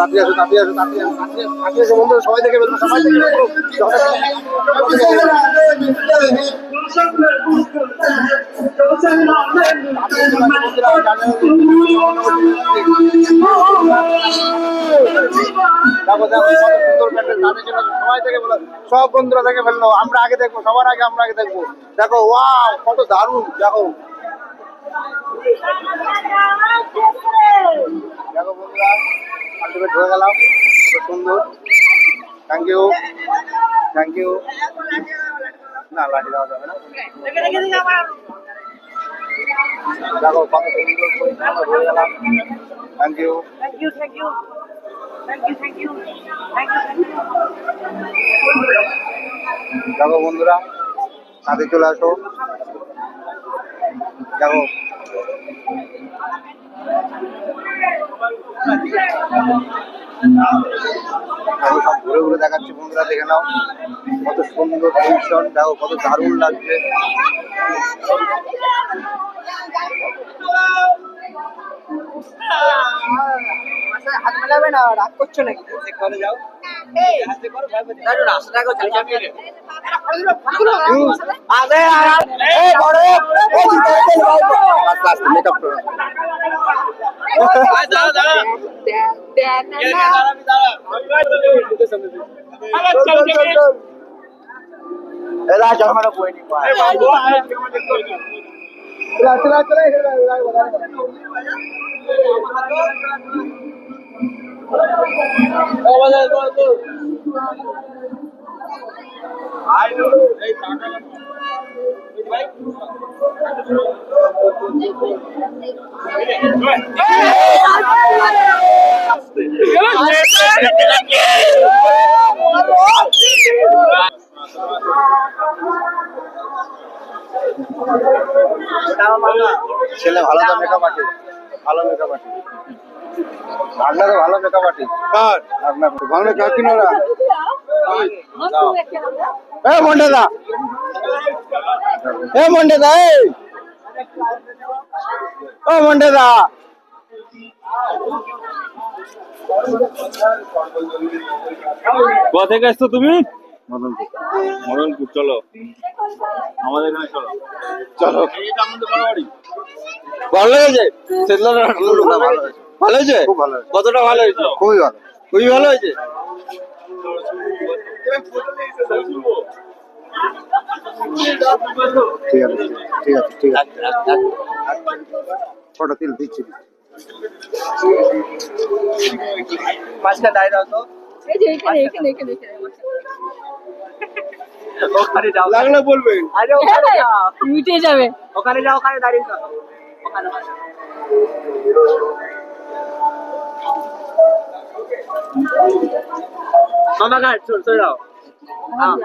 আসো বন্ধুরা সবাই সবাই সব বন্ধুরা দেখে ফেলল আমরা আগে দেখব, সবার আগে আমরা আগে দেখব। দেখো ওয়াও কত দারুণ, দেখো। আলটিমেট হয়ে গেলাম। সুন্দর। থ্যাংক ইউ থ্যাংক ইউ না লাঠি দেওয়া যাবে না। দেখো কত সুন্দর পরিচালনা গেলাম। Thank you. দেখো বন্ধুরা। সাথে চলে আসো। দেখো ঘুরে ঘুরে দেখাচ্ছি বন্ধুরা দেখে নাও কত সুন্দর পজিশন দেখো কত দারুণ লাগছে হাত মেলাবে না রাগ করছ নাকি করে যাও মেকআপ I know. ছেলে ভালো তো মেকআপ আর্টিস্ট ভালো মেকআপ ভাগনা ভালো মেকআপ আর্টিস্ট কার? ভাগনা ভাগনা কিনো এ মন্ডেদা এ মন্ডেদা এ ও মন্ডেদা কোথা থেকে আসছো তুমি? মদনপুর। মদনপুর চলো। আমাদের এখানে চলো। ভালো হয়েছে ভালো হয়েছে। ভালো হয়েছে? ভালো হয়েছে। কতটা ভালো হয়েছে? খুবই ভালো। খুবই ভালো হয়েছে? ঠিক আছে ঠিক আছে ঠিক আছে। ফটো তিল দিচ্ছি। মাঝখানে দাঁড়িয়ে দাও তো। এই যে এখানে এখানে এখানে এখানে ওখানে যাও। লাগলে বলবেন আরে ওখানে যাও। মিটে যাবে। ওখানে যাও ওখানে দাঁড়িয়ে থাকো ওখানে মামা ঘাট চল চলে যাও হ্যাঁ।